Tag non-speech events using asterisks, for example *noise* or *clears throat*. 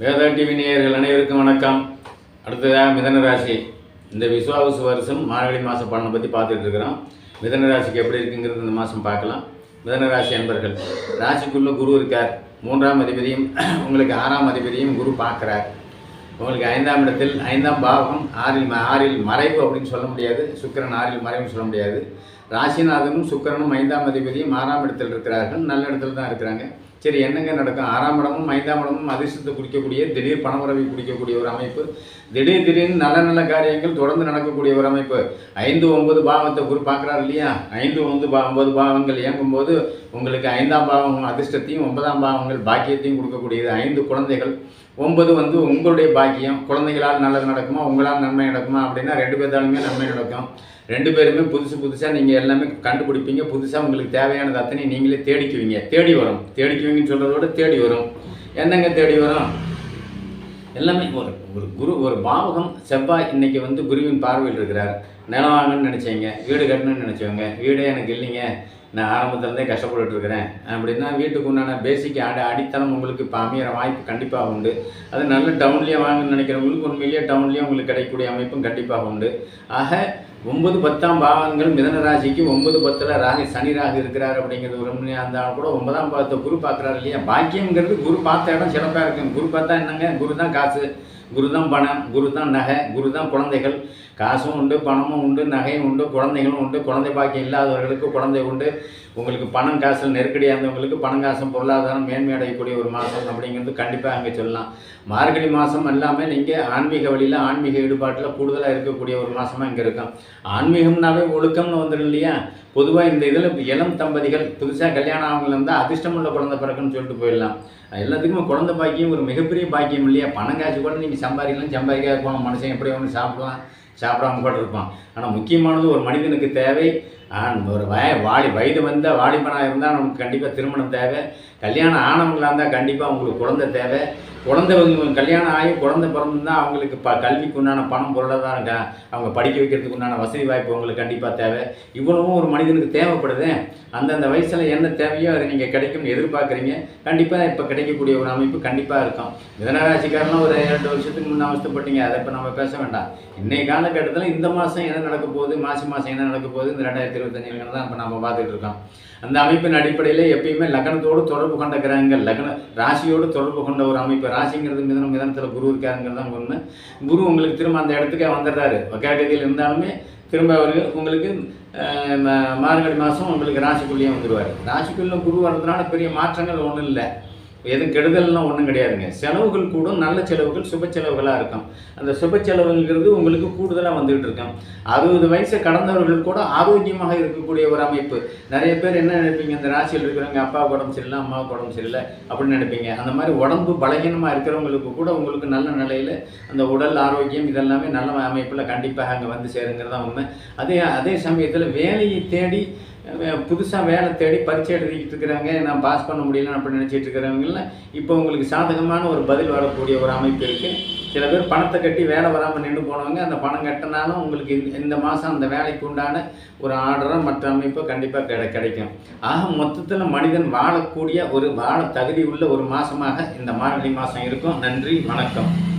Veda TV நேயர்கள் அனைவருக்கும் வணக்கம். அடுத்ததாக மிதன ராசி. இந்த விஸ்வாவசு வருஷம் மார்கழி மாதம் பலனை பற்றி பார்த்துட்டு இருக்கிறோம். மிதன ராசிக்கு எப்படி இருக்குங்கிறது இந்த மாதம் பார்க்கலாம். மிதன ராசி அன்பர்கள் ராசிக்குள்ளே குரு இருக்கார். மூன்றாம் அதிபதியும் *clears throat* உங்களுக்கு ஆறாம் அதிபதியும் குரு பார்க்குறார். உங்களுக்கு ஐந்தாம் இடத்தில் ஐந்தாம் பாவம் ஆறில் ஆறில் மறைவு அப்படின்னு சொல்ல முடியாது. சுக்கிரன் ஆறில் மறைவுன்னு சொல்ல முடியாது. ராசிநாதனும் சுக்கிரனும் ஐந்தாம் அதிபதியும் ஆறாம் இடத்தில் இருக்கிறார்கள். நல்ல இடத்துல தான் இருக்கிறாங்க. சரி என்னங்க நடக்கும்? ஆறாம் இடமும் ஐந்தாம் இடமும் அதிர்ஷ்டத்தை குடிக்கக்கூடிய திடீர் பணவரவை குடிக்கக்கூடிய ஒரு அமைப்பு திடீர் திடீர்னு நல்ல நல்ல காரியங்கள் தொடர்ந்து நடக்கக்கூடிய ஒரு அமைப்பு. ஐந்து ஒன்பது பாவத்தை குரு பார்க்குறாரு இல்லையா? ஐந்து ஒன்பது பா ஒன்பது பாவங்கள் இயங்கும்போது உங்களுக்கு ஐந்தாம் பாவம் அதிர்ஷ்டத்தையும் ஒன்பதாம் பாவங்கள் பாக்கியத்தையும் கொடுக்கக்கூடியது. ஐந்து குழந்தைகள். ஒன்பது வந்து உங்களுடைய பாக்கியம். குழந்தைகளால் நல்லது நடக்குமா? உங்களால் நன்மை நடக்குமா? அப்படின்னா ரெண்டு பேர்த்தாலுமே நன்மை நடக்கும். ரெண்டு பேருமே புதுசு புதுசாக நீங்கள் எல்லாமே கண்டுபிடிப்பீங்க. புதுசாக உங்களுக்கு தேவையானது அத்தனை நீங்களே தேடிக்குவீங்க. தேடி வரும். இவங்கன்னு சொல்கிறத விட தேடி வரும். என்னங்க தேடி வரும்? எல்லாமே ஒரு ஒரு குரு ஒரு பாவகம் செவ்வாய் இன்னைக்கு வந்து குருவின் பார்வையில் இருக்கிறார். நிலம் வாங்கணும்னு நினச்சவங்க வீடு கட்டணும்னு நினச்சவங்க வீடே எனக்கு இல்லைங்க. நான் ஆரம்பத்துலேருந்தே கஷ்டப்பட்டுட்டு இருக்கிறேன் அப்படின்னா வீட்டுக்கு உண்டான பேசிக் அடி அடித்தளம் உங்களுக்கு இப்போ அமையிற வாய்ப்பு கண்டிப்பாக உண்டு. அது நல்ல டவுன்லேயே வாங்கன்னு நினைக்கிறவங்களுக்கு உண்மையிலேயே டவுன்லேயே உங்களுக்கு கிடைக்கக்கூடிய அமைப்பும் கண்டிப்பாக உண்டு. ஆக ஒன்பது பத்தாம் பாவங்கள் மிதன ராசிக்கு ஒன்பது பத்தில் ராகு சனி ராகு இருக்கிறார் அப்படிங்கிறது ஒரு உண்மையாக இருந்தாலும் கூட ஒன்பதாம் பாவத்தை குரு பார்க்குறாரு இல்லையா? பாக்கியங்கிறது குரு பார்த்த இடம் சிறப்பாக இருக்கும். குரு பார்த்தா என்னங்க? குரு தான் காசு. குரு தான் பணம் குரு தான் நகை குரு தான் குழந்தைகள். காசும் உண்டு பணமும் உண்டு நகையும் உண்டு குழந்தைகளும் உண்டு குழந்தை பாக்கியம் இல்லாதவர்களுக்கு குழந்தை உண்டு. உங்களுக்கு பணம் காசு நெருக்கடியாக இருந்தவங்களுக்கு பணம் காசும் பொருளாதாரம் மேன்மையடையக்கூடிய ஒரு மாதம் அப்படிங்கிறது கண்டிப்பாக அங்கே சொல்லலாம். மார்கழி மாதம் எல்லாமே நீங்கள் ஆன்மீக வழியில் ஆன்மீக ஈடுபாட்டில் கூடுதலாக இருக்கக்கூடிய ஒரு மாதமாக இங்கே இருக்கும் ஆன்மீகம்னாவே ஒழுக்கம்னு வந்துடும் இல்லையா? பொதுவாக இந்த இதில் இளம் தம்பதிகள் புதுசாக கல்யாணம் ஆகல இருந்தால் அதிர்ஷ்டமுள்ள குழந்தை பிறக்குன்னு சொல்லிட்டு போயிடலாம். எல்லாத்துக்குமே குழந்தை பாக்கியம் ஒரு மிகப்பெரிய பாக்கியம் இல்லையா? பணம் காசு கூட நீங்கள் சம்பாதிக்கலாம் சம்பாதிக்காத போன மனுஷன் எப்படி ஒன்று சாப்பிடுவான்? சாப்பிடாம கூட இருப்பான். ஆனால் முக்கியமானது ஒரு மனிதனுக்கு தேவை. ஒரு வய வாலி வயது வந்த வாலிபனாக இருந்தால் நமக்கு கண்டிப்பாக திருமணம் தேவை. கல்யாணம் ஆனவங்களாக இருந்தால் கண்டிப்பாக அவங்களுக்கு குழந்தை தேவை. குழந்தை கல்யாணம் ஆகி குழந்தை பிறந்திருந்தா அவங்களுக்கு ப கல்விக்கு உண்டான பணம் பொருளாதாரம் க- அவங்க படிக்க வைக்கிறதுக்கு உண்டான வசதி வாய்ப்பு உங்களுக்கு கண்டிப்பாக தேவை. இவ்வளவும் ஒரு மனிதனுக்கு தேவைப்படுது. அந்தந்த வயசில் என்ன தேவையோ அது நீங்கள் கிடைக்கும்னு எதிர்பார்க்குறீங்க. கண்டிப்பாக இப்போ கிடைக்கக்கூடிய ஒரு அமைப்பு கண்டிப்பாக இருக்கும். மிதனராசிக்காரனும் ஒரு ரெண்டு வருஷத்துக்கு முன்னே அவஸ்தப்பட்டீங்க. அதை இப்போ நம்ம பேச வேண்டாம். இன்றைய காலகட்டத்தில் இந்த மாதம் என்ன நடக்க போகுது மாசி மாதம் என்ன நடக்க போகுது இந்த ரெண்டாயிரத்தி இருபத்தஞ்சுல தான் இப்போ நம்ம பார்த்துட்டு இருக்கோம். அந்த அமைப்பின் அடிப்படையில் எப்பயுமே லக்னத்தோடு தொடர்பு தொடர்பு கொண்ட கிரகங்கள் லக்ன ராசியோடு தொடர்பு கொண்ட ஒரு அமைப்பு. ராசிங்கிறது மிதனம் மிதனத்தில் குரு இருக்காருங்கிறது தான் உண்மை. குரு உங்களுக்கு திரும்ப அந்த இடத்துக்கே வந்துடுறாரு. வக்காகதியில் இருந்தாலுமே திரும்ப அவர் உங்களுக்கு மார்கழி மாதம் உங்களுக்கு ராசிக்குள்ளேயே வந்துடுவார் ராசிக்குள்ளே குரு வர்றதுனால பெரிய மாற்றங்கள் ஒன்றும் இல்லை. எதுவும் கெடுதல்லாம் ஒன்றும் கிடையாதுங்க. செலவுகள் கூடும் நல்ல செலவுகள் சுப செலவுகளாக இருக்கும். அந்த சுப செலவுங்கிறது உங்களுக்கு கூடுதலாக வந்துகிட்டு இருக்கும். அறுபது வயசை கடந்தவர்கள் கூட ஆரோக்கியமாக இருக்கக்கூடிய ஒரு அமைப்பு. நிறைய பேர் என்ன நினைப்பீங்க? இந்த ராசியில் இருக்கிறவங்க அப்பாவுக்கு உடம்பு சரியில்லை அம்மாவுக்கு உடம்பு சரியில்லை அப்படின்னு நினைப்பீங்க. அந்த மாதிரி உடம்பு பலகீனமாக இருக்கிறவங்களுக்கு கூட உங்களுக்கு நல்ல நிலையில் அந்த உடல் ஆரோக்கியம் இதெல்லாமே நல்ல அமைப்பில் கண்டிப்பாக அங்கே வந்து சேருங்கிறது தான் உண்மை. அதே அதே சமயத்தில் வேலையை தேடி புதுசாக வேலை தேடி பரீட்சை எழுதிக்கிட்டு இருக்கிறாங்க. நான் பாஸ் பண்ண முடியல அப்படின்னு நினச்சிட்டு இருக்கிறவங்களாம் இப்போ உங்களுக்கு சாதகமான ஒரு பதில் வரக்கூடிய ஒரு அமைப்பு இருக்குது சில பேர் பணத்தை கட்டி வேலை வராமல் நின்று போனவங்க அந்த பணம் கட்டினாலும் உங்களுக்கு இந்த- மாதம் அந்த வேலைக்கு உண்டான ஒரு ஆர்டரை மற்ற அமைப்போ கண்டிப்பாக கிடை கிடைக்கும். ஆக மொத்தத்தில் மனிதன் வாழக்கூடிய ஒரு வாழ தகுதி உள்ள ஒரு மாதமாக இந்த மார்கழி மாதம் இருக்கும். நன்றி வணக்கம்.